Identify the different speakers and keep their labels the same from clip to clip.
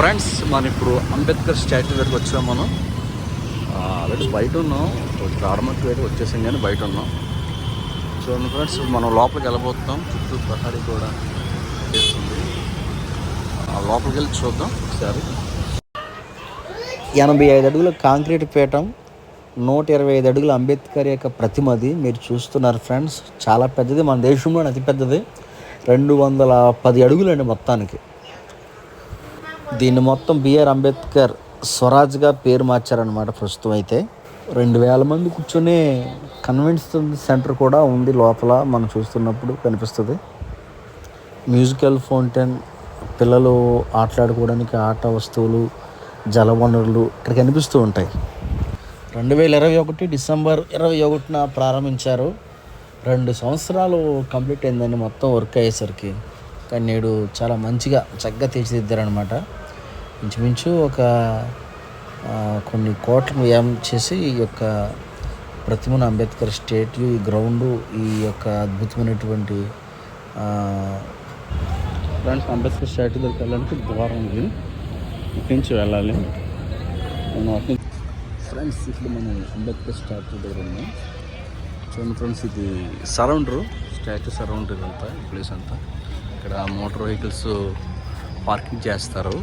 Speaker 1: Friends మనం ఇప్పుడు Ambedkar statue దగ్గరికి వచ్చాం మనం. ఆల్రెడీ బయట ఉన్నాం. రావడానికి వేరే వచ్చేసింది కానీ బయట ఉన్నాం. చూడండి ఫ్రెండ్స్ మనం లోపలికి వెళ్ళబోతున్నాం. చుట్టూ ప్రహరీ కూడా చేస్తుంది. లోపలికి వెళ్ళి చూద్దాం ఒకసారి. ఎనభై ఐదు అడుగుల కాంక్రీట్ పీఠం నూట ఇరవై ఐదు అడుగుల అంబేద్కర్ యొక్క ప్రతిమది మీరు చూస్తున్నారు ఫ్రెండ్స్. చాలా పెద్దది. మన దేశంలో అతి పెద్దది రెండు వందల పది అడుగులండి మొత్తానికి. దీన్ని మొత్తం బిఆర్ అంబేద్కర్ స్వరాజ్గా పేరు మార్చారనమాట ప్రస్తుతం అయితే. రెండు వేల మంది కూర్చొనే కన్వెన్షన్ సెంటర్ కూడా ఉంది లోపల మనం చూస్తున్నప్పుడు కనిపిస్తుంది. మ్యూజికల్ ఫౌంటైన్ పిల్లలు ఆటలాడుకోవడానికి ఆట వస్తువులు జలవనరులు ఇక్కడ కనిపిస్తూ ఉంటాయి. రెండు వేల ఇరవై ఒకటి డిసెంబర్ ఇరవై ఒకటిన ప్రారంభించారు. రెండు సంవత్సరాలు కంప్లీట్ అయిందండి మొత్తం వర్క్ అయ్యేసరికి కానీ నేడు చాలా మంచిగా చక్కగా తీర్చిదిద్దారనమాట ఇంచుమించు ఒక కొన్ని కోట్ల వ్యయం చేసి ఈ యొక్క ప్రతిమను అంబేద్కర్ స్టేట్యూ ఈ గ్రౌండ్ ఈ యొక్క అద్భుతమైనటువంటి ఫ్రెండ్స్ అంబేద్కర్ స్టాట్యూ దగ్గరికి వెళ్ళడానికి ద్వారం ఉంది. ఇక్కడి నుంచి వెళ్ళాలి. మనం ఫ్రెండ్స్ ఇప్పుడు మనం అంబేద్కర్ స్టాట్యూ దగ్గర ఉన్నాం. చూడండి ఫ్రెండ్స్ ఇది సరౌండర్ స్టాట్యూ సరౌండర్ ఇదంతా ప్లేస్ అంతా. ఇక్కడ మోటార్ వెహికల్స్ పార్కింగ్ చేస్తారు.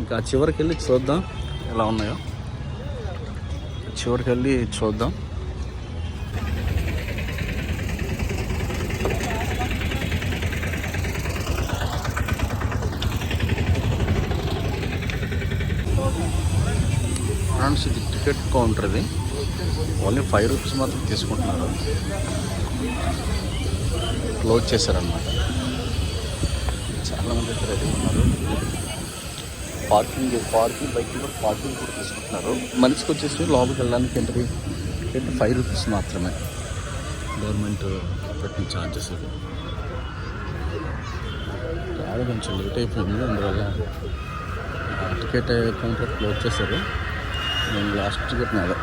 Speaker 1: ఇంకా చివరికి వెళ్ళి చూద్దాం ఎలా ఉన్నాయో. చివరికి వెళ్ళి చూద్దాం. ఫ్రెండ్స్ ఇది టికెట్ కౌంటర్ ఇది. ఓన్లీ ఫైవ్ రూపీస్ మాత్రం తీసుకుంటున్నారు. క్లోజ్ చేశారనమాట చాలామంది ఇక్కడ రెడీ ఉన్నారు. పార్కింగ్ పార్కింగ్ బైక్ కూడా పార్కింగ్ కూడా తీసుకుంటున్నారు. మనిషికి వచ్చేసి లోపలికి వెళ్ళడానికి ఎంట్రీ టికెట్ ఫైవ్ రూపీస్ మాత్రమే. గవర్నమెంట్ పెట్టిన ఛార్జెస్ ఇవి కొంచెం లేట్ అయిపోయింది. అందువల్ల టికెట్ కౌంటర్ క్లోజ్ చేశారు. నేను లాస్ట్ టికెట్ నాదే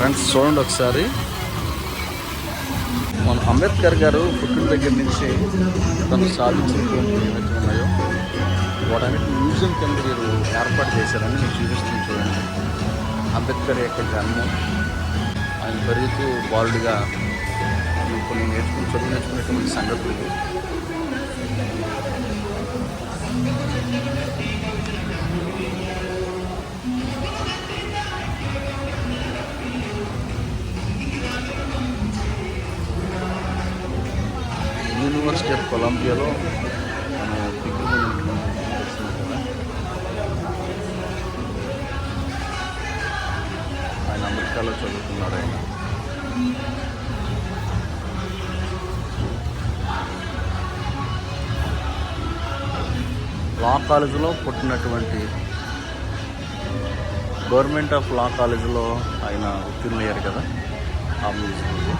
Speaker 1: ఫ్రెండ్స్ చూడండి ఒకసారి. మన అంబేద్కర్ గారు పుట్టిన దగ్గర నుంచి తను సాధించినటువంటి ఏవైతే ఉన్నాయో వాటన్నిటి మ్యూజియం కింద మీరు ఏర్పాటు చేశారని నేను చూపిస్తుంది చూడండి. అంబేద్కర్ యొక్క జన్మం ఆయన పెరుగుతూ బాలుడిగా కొన్ని నేర్చుకుని చదువు నేర్చుకునేటువంటి సంగతులు ఇవి. ఆఫ్ కొలంబియాలో మన ఆయన అమెరికాలో చదువుకున్నాడు ఆయన లా కాలేజీలో పుట్టినటువంటి గవర్నమెంట్ ఆఫ్ లా కాలేజీలో ఆయన ఉత్తీర్ణయ్యారు కదా ఆ మ్యూజియం